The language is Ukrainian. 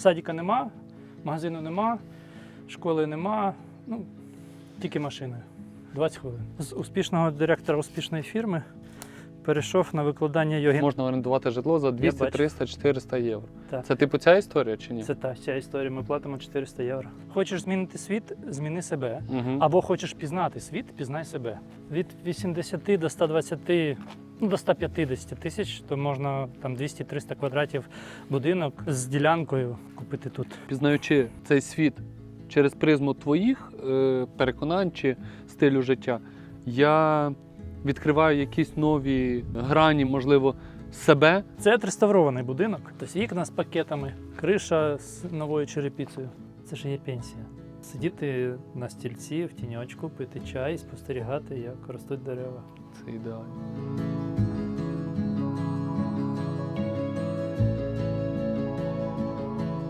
Садика нема, магазину нема, школи нема. Ну, тільки машиною. 20 хвилин. З успішного директора успішної фірми перейшов на викладання йоги. Можна орендувати житло за 200, 300, 400 євро. Так. Це типу ця історія чи ні? Це та ця історія. Ми платимо 400 євро. Хочеш змінити світ, зміни себе. Угу. Або хочеш пізнати світ, пізнай себе. Від 80 до 120, ну до 150 тисяч, то можна там 200-300 квадратів будинок з ділянкою купити тут. Пізнаючи цей світ через призму твоїх е, переконань чи стилю життя, я відкриваю якісь нові грані, можливо, себе. Це отреставрований будинок, тобто вікна з пакетами, криша з новою черепицею. Це ж є пенсія. Сидіти на стільці в тіньочку, пити чай, спостерігати, як ростуть дерева. Це ідеально.